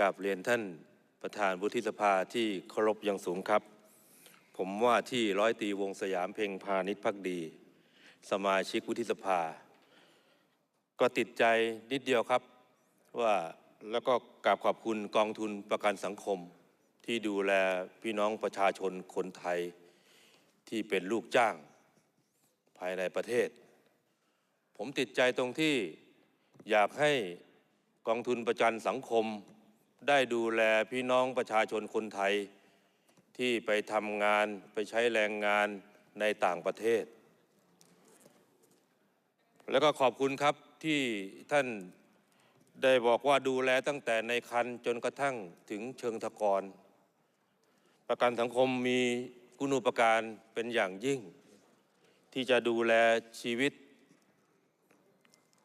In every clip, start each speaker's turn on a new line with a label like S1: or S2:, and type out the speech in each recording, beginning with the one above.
S1: กับเรียนท่านประธานวุฒิสภาที่เคารพอย่างสูงครับ ผมว่าที่ร้อยตีวงสยามเพ็งพาณิชพักดี สมาชิกวุฒิสภา ก็ติดใจนิดเดียวครับว่าแล้วก็กราบขอบคุณกองทุนประกันสังคม ที่ดูแลพี่น้องประชาชนคนไทยที่เป็นลูกจ้างภายในประเทศ ผมติดใจตรงที่อยากให้กองทุนประกันสังคม ได้ดูแลพี่น้องประชาชนคนไทย ที่ไปทำงานไปใช้แรงงานในต่างประเทศ แล้วก็ขอบคุณครับที่ท่านได้บอกว่าดูแลตั้งแต่ในคันจนกระทั่งถึงเชิงตะกอนประกันสังคมมีคุณูปการเป็นอย่างยิ่ง ที่จะดูแลชีวิต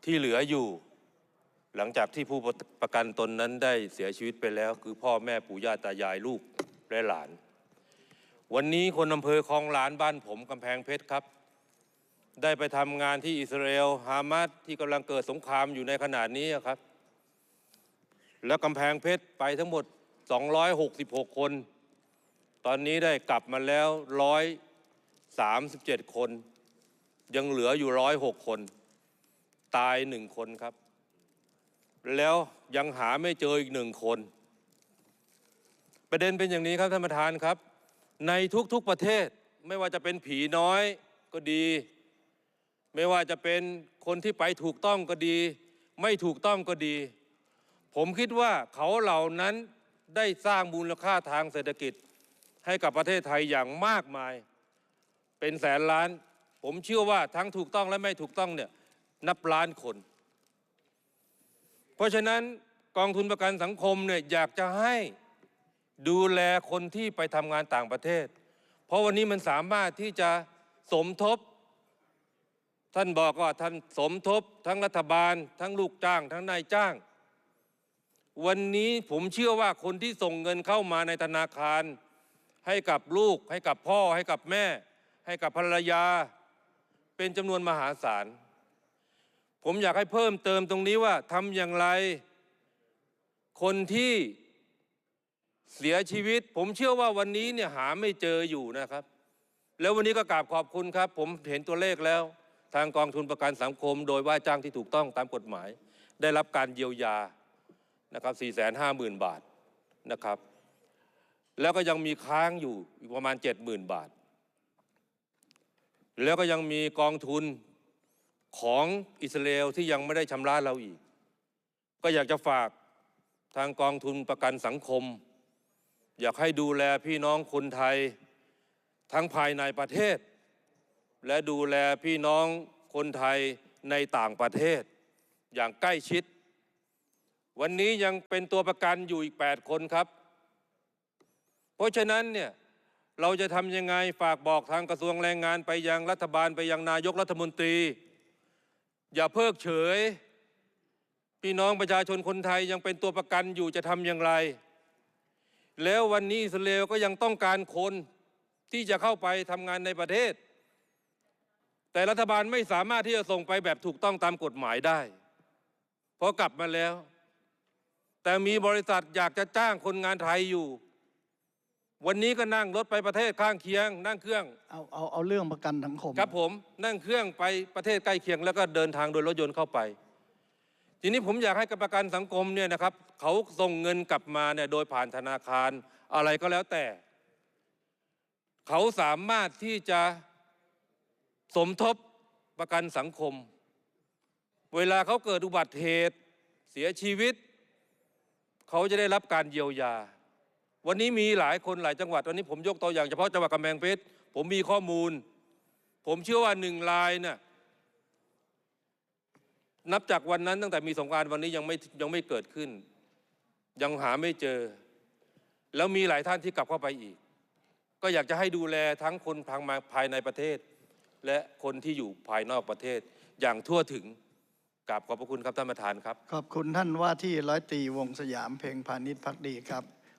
S1: ที่เหลืออยู่ หลังจากที่ผู้ประกันตนนั้นได้เสียชีวิตไปแล้ว คือพ่อแม่ปู่ย่าตายายลูกและหลาน วันนี้คนอำเภอคลองหลานบ้านผมกำแพงเพชรครับ ได้ไปทำงานที่อิสราเอลฮามาสที่กำลังเกิดสงครามอยู่ในขณะนี้ครับ แล้วกำแพงเพชรไปทั้งหมด 266 คน ตอนนี้ได้กลับมาแล้ว 137 คน ยังเหลืออยู่ 106 คน ตายหนึ่งคนครับ แล้วยังหาไม่เจออีกหนึ่งคน ประเด็นเป็นอย่างนี้ครับท่านประธานครับ ในทุกๆประเทศไม่ว่าจะเป็นผีน้อยก็ดี ไม่ว่าจะเป็นคนที่ไปถูกต้องก็ดี ไม่ถูกต้องก็ดี ผมคิดว่าเขาเหล่านั้นได้สร้างมูลค่าทางเศรษฐกิจให้กับประเทศไทยอย่างมากมาย เป็นแสนล้าน ผมเชื่อว่าทั้งถูกต้องและไม่ถูกต้องเนี่ยนับล้านคน เพราะฉะนั้นกองทุนประกันสังคมเนี่ยอยากจะให้ดูแลคนที่ไปทำงานต่างประเทศ เพราะวันนี้มันสามารถที่จะสมทบ ท่านบอกว่าท่านสมทบ ทั้งรัฐบาล ทั้งลูกจ้าง ทั้งนายจ้าง วันนี้ผมเชื่อว่าคนที่ส่งเงินเข้ามาในธนาคาร ให้กับลูก ให้กับพ่อ ให้กับแม่ ให้กับภรรยา เป็นจำนวนมหาศาล ผมอยากให้เพิ่มเติมตรงนี้ว่าทำอย่างไร คนที่เสียชีวิต ผมเชื่อว่าวันนี้เนี่ยหาไม่เจออยู่นะครับ แล้ววันนี้ก็กราบขอบคุณครับ ผมเห็นตัวเลขแล้ว ทางกองทุนประกันสังคม โดยว่าจ้างที่ถูกต้องตามกฎหมาย ได้รับการเยียวยานะครับ 4 5 0 0 0 0 บาทนะครับ แล้วก็ยังมีค้างอยู่ประมาณ 70,000 บาท แล้วก็ยังมีกองทุน ของอิสราเอลที่ยังไม่ได้ชำระเราอีก ก็อยากจะฝากทางกองทุนประกันสังคม อยากให้ดูแลพี่น้องคนไทย ทั้งภายในประเทศ และดูแลพี่น้องคนไทยในต่างประเทศ อย่างใกล้ชิด วันนี้ยังเป็นตัวประกันอยู่อีก 8 คนครับ เพราะฉะนั้นเนี่ยเราจะทำยังไงฝากบอกทางกระทรวงแรงงานไปยังรัฐบาลไปยังนายกรัฐมนตรี อย่าเพิกเฉย พี่น้องประชาชนคนไทยยังเป็นตัวประกันอยู่จะทำอย่างไร แล้ววันนี้อิสราเอลก็ยังต้องการคนที่จะเข้าไปทำงานในประเทศ แต่รัฐบาลไม่สามารถที่จะส่งไปแบบถูกต้องตามกฎหมายได้ เพราะกลับมาแล้ว แต่มีบริษัทอยากจะจ้างคนงานไทยอยู่ วันนี้ก็นั่งรถไปประเทศข้างเคียง นั่งเครื่อง
S2: เอาเอาเอาเรื่องประกันสังคม
S1: ครับผมนั่งเครื่องไปประเทศใกล้เคียง แล้วก็เดินทางโดยรถยนต์เข้าไป ทีนี้ผมอยากให้กับประกันสังคมเนี่ยนะครับเขาส่งเงินกลับมาเนี่ยโดยผ่านธนาคารอะไรก็แล้วแต่ เขาสามารถที่จะสมทบประกันสังคม เวลาเขาเกิดอุบัติเหตุเสียชีวิต เขาจะได้รับการเยียวยา วันนี้มีหลายคนหลายจังหวัด วันนี้ผมยกตัวอย่างเฉพาะจังหวัดกำแพงเพชรผมมีข้อมูล ผมเชื่อว่าหนึ่งลายเนี่ยนับจากวันนั้นตั้งแต่มีสงการวันนี้ยังไม่ยังไม่เกิดขึ้น ยังหาไม่เจอ แล้วมีหลายท่านที่กลับเข้าไปอีก ก็อยากจะให้ดูแลทั้งคนทางมาภายในประเทศ และคนที่อยู่ภายนอกประเทศ อย่างทั่วถึงกราบขอบพระคุณครับท่านประธานครับ
S2: ขอบคุณท่านว่าที่ร้อยตีวงสยามเพ็งพาณิชย์พักดีครับ